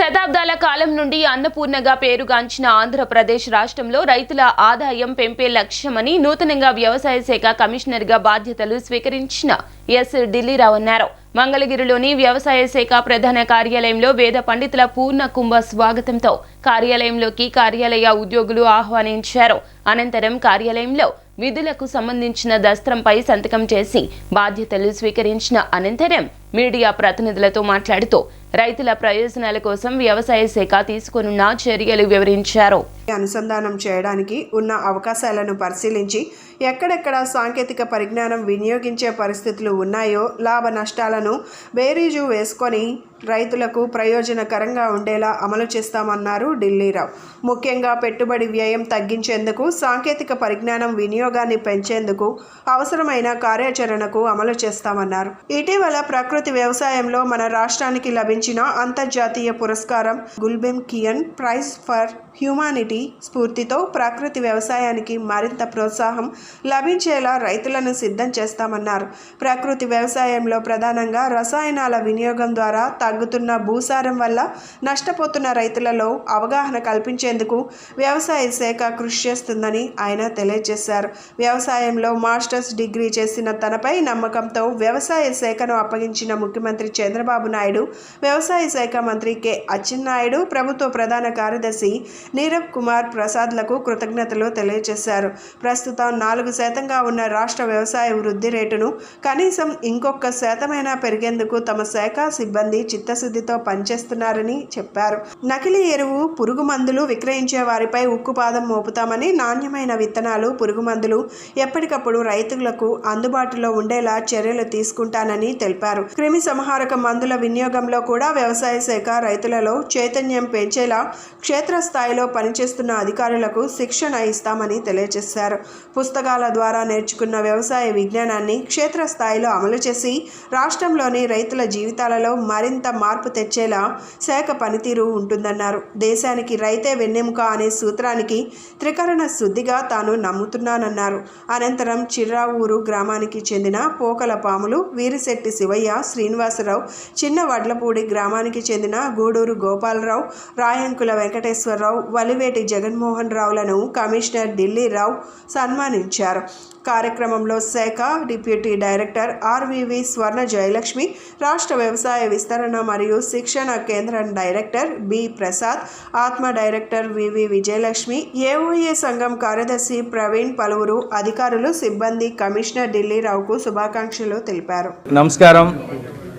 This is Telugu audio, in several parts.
శతాబ్దాల కాలం నుండి అన్నపూర్ణగా పేరుగాంచిన ఆంధ్రప్రదేశ్ రాష్ట్రంలో రైతుల ఆదాయం పెంపే లక్ష్యమని నూతనంగా వ్యవసాయ శాఖ కమిషనర్గా బాధ్యతలు స్వీకరించిన ఎస్ ఢిల్లీరావు అన్నారు. మంగళగిరిలోని వ్యవసాయ శాఖ ప్రధాన కార్యాలయంలో వేద పండితుల పూర్ణ కుంభ స్వాగతంతో కార్యాలయంలోకి కార్యాలయ ఉద్యోగులు ఆహ్వానించారు. అనంతరం కార్యాలయంలో విధులకు సంబంధించిన దస్త్రంపై సంతకం చేసి బాధ్యతలు స్వీకరించిన అనంతరం మీడియా ప్రతినిధులతో మాట్లాడుతూ రైతుల ప్రయోజనాల కోసం వ్యవసాయ శాఖ తీసుకున్న చర్యలు వివరించారు. అనుసంధానం చేయడానికి ఉన్న అవకాశాలను పరిశీలించి ఎక్కడెక్కడ సాంకేతిక పరిజ్ఞానం వినియోగించే పరిస్థితులు ఉన్నాయో లాభ నష్టాలను బేరీజు వేసుకొని రైతులకు ప్రయోజనకరంగా ఉండేలా అమలు చేస్తామన్నారు ఢిల్లీరావు ముఖ్యంగా పెట్టుబడి వ్యయం తగ్గించేందుకు సాంకేతిక పరిజ్ఞానం వినియోగాన్ని పెంచేందుకు అవసరమైన కార్యాచరణకు అమలు చేస్తామన్నారు. ఇటీవల ప్రకృతి ప్రకృతి వ్యవసాయంలో మన రాష్ట్రానికి లభించిన అంతర్జాతీయ పురస్కారం Gulbenkian prize for humanity స్ఫూర్తితో ప్రకృతి వ్యవసాయానికి మరింత ప్రోత్సాహం లభించేలా రైతులను సిద్ధం చేస్తామన్నారు. ప్రకృతి వ్యవసాయంలో ప్రధానంగా రసాయనాల వినియోగం ద్వారా తగ్గుతున్న భూసారం వల్ల నష్టపోతున్న రైతులలో అవగాహన కల్పించేందుకు వ్యవసాయ శాఖ కృషి చేస్తుందని ఆయన తెలియజేశారు. వ్యవసాయంలో మాస్టర్స్ డిగ్రీ చేసిన తనపై నమ్మకంతో వ్యవసాయ శాఖను అప్పగించిన ముఖ్యమంత్రి చంద్రబాబు నాయుడు వ్యవసాయ శాఖ మంత్రి కె. అచ్చెన్నాయుడు ప్రభుత్వ ప్రధాన కార్యదర్శి నీరవ్ కుమార్ ప్రసాద్లకు కృతజ్ఞతలు తెలియజేశారు. ప్రస్తుతం నాలుగు శాతంగా ఉన్న రాష్ట్ర వ్యవసాయ వృద్ధి రేటును కనీసం ఇంకొక శాతమైనా పెరిగేందుకు తమ శాఖ సిబ్బంది చిత్తశుద్ధితో పనిచేస్తున్నారని చెప్పారు. నకిలీ ఎరువు పురుగు మందులు విక్రయించే వారిపై ఉక్కుపాదం మోపుతామని నాణ్యమైన విత్తనాలు పురుగు మందులు ఎప్పటికప్పుడు రైతులకు అందుబాటులో ఉండేలా చర్యలు తీసుకుంటానని తెలిపారు. క్రిమి సంహారక మందుల వినియోగంలో కూడా వ్యవసాయ శాఖ రైతులలో చైతన్యం పెంచేలా క్షేత్రస్థాయిలో పనిచేస్తున్న అధికారులకు శిక్షణ ఇస్తామని తెలియజేశారు. పుస్తకాల ద్వారా నేర్చుకున్న వ్యవసాయ విజ్ఞానాన్ని క్షేత్రస్థాయిలో అమలు చేసి రాష్ట్రంలోని రైతుల జీవితాలలో మరింత మార్పు తెచ్చేలా శాఖ పనితీరు ఉంటుందన్నారు. దేశానికి రైతే వెన్నెముక అనే సూత్రానికి త్రికరణ శుద్ధిగా తాను నమ్ముతున్నానన్నారు. అనంతరం చిర్రావూరు గ్రామానికి చెందిన పోకల పాములు వీరిశెట్టి శివయ్య శ్రీనివాసరావు చిన్న వడ్లపూడి గ్రామానికి చెందిన గూడూరు గోపాలరావు రాయంకుల వెంకటేశ్వరరావు వలివేటి జగన్మోహన్ రావులను కమిషనర్ ఢిల్లీరావు సన్మానించారు. కార్యక్రమంలో శాఖ deputy director RVV Swarna Jayalakshmi రాష్ట్ర వ్యవసాయ విస్తరణ మరియు శిక్షణ కేంద్రం డైరెక్టర్ బి ప్రసాద్ ఆత్మ డైరెక్టర్ వివి విజయలక్ష్మి ఏఓఏ సంఘం కార్యదర్శి ప్రవీణ్ పలువురు అధికారులు సిబ్బంది కమిషనర్ ఢిల్లీరావుకు శుభాకాంక్షలు తెలిపారు. నమస్కారం.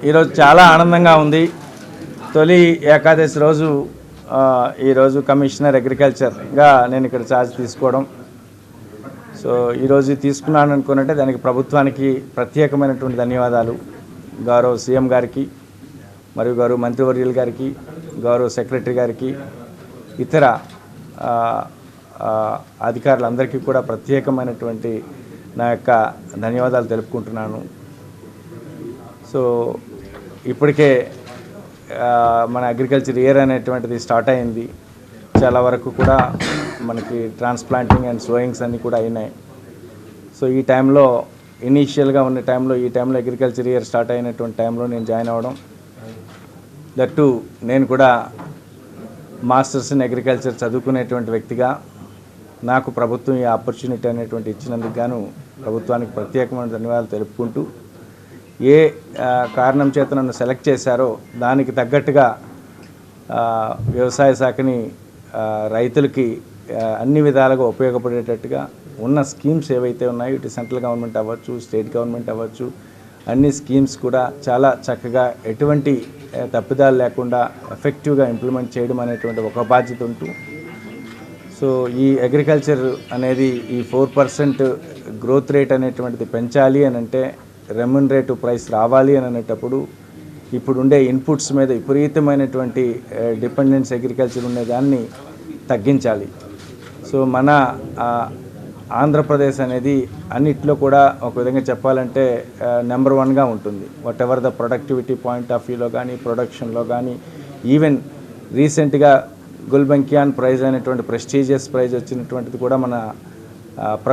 ఈరోజు చాలా ఆనందంగా ఉంది. తొలి ఏకాదశి రోజు ఈరోజు కమిషనర్ అగ్రికల్చర్గా నేను ఇక్కడ ఛార్జ్ తీసుకోవడం. సో ఈరోజు తీసుకున్నాను అనుకున్నట్టే దానికి ప్రభుత్వానికి ప్రత్యేకమైనటువంటి ధన్యవాదాలు. గౌరవ సీఎం గారికి మరియు గౌరవ మంత్రివర్యుల గారికి గౌరవ సెక్రటరీ గారికి ఇతర అధికారులందరికీ కూడా ప్రత్యేకమైనటువంటి నా యొక్క ధన్యవాదాలు తెలుపుకుంటున్నాను. సో ఇప్పటికే మన అగ్రికల్చర్ ఇయర్ అనేటువంటిది స్టార్ట్ అయింది. చాలా వరకు కూడా మనకి ట్రాన్స్ప్లాంటింగ్ అండ్ సోయింగ్స్ అన్నీ కూడా అయినాయి. సో ఈ టైంలో ఇనీషియల్గా ఉన్న టైంలో ఈ టైంలో అగ్రికల్చర్ ఇయర్ స్టార్ట్ అయినటువంటి టైంలో నేను జాయిన్ అవ్వడం. దట్టు నేను కూడా మాస్టర్స్ ఇన్ అగ్రికల్చర్ చదువుకునేటువంటి వ్యక్తిగా నాకు ప్రభుత్వం ఈ ఆపర్చునిటీ అనేటువంటి ఇచ్చినందుకు గాను ప్రభుత్వానికి ప్రత్యేకమైన ధన్యవాదాలు తెలుపుకుంటూ ఏ కారణం చేత నన్ను సెలెక్ట్ చేశారో దానికి తగ్గట్టుగా వ్యవసాయ శాఖని రైతులకి అన్ని విధాలుగా ఉపయోగపడేటట్టుగా ఉన్న స్కీమ్స్ ఏవైతే ఉన్నాయో ఇటు సెంట్రల్ గవర్నమెంట్ అవ్వచ్చు స్టేట్ గవర్నమెంట్ అవ్వచ్చు అన్ని స్కీమ్స్ కూడా చాలా చక్కగా ఎటువంటి తప్పిదాలు లేకుండా ఎఫెక్టివ్గా ఇంప్లిమెంట్ చేయడం అనేటువంటి ఒక బాధ్యత ఉంటూ సో ఈ అగ్రికల్చర్ అనేది ఈ ఫోర్ పర్సెంట్ గ్రోత్ రేట్ అనేటువంటిది పెంచాలి అని అంటే రెమ్యునరేటివ్ ప్రైస్ రావాలి అని అనేటప్పుడు ఇప్పుడు ఉండే ఇన్పుట్స్ మీద విపరీతమైనటువంటి డిపెండెన్స్ అగ్రికల్చర్ ఉండే దాన్ని తగ్గించాలి. సో మన ఆంధ్రప్రదేశ్ అనేది అన్నిట్లో కూడా ఒక విధంగా చెప్పాలంటే నెంబర్ వన్గా ఉంటుంది. Whatever the productivity point of వ్యూలో కానీ ప్రొడక్షన్లో కానీ ఈవెన్ రీసెంట్గా గుల్బంకియాన్ ప్రైజ్ అనేటువంటి ప్రెస్టీజియస్ ప్రైజ్ వచ్చినటువంటిది కూడా మన ప్ర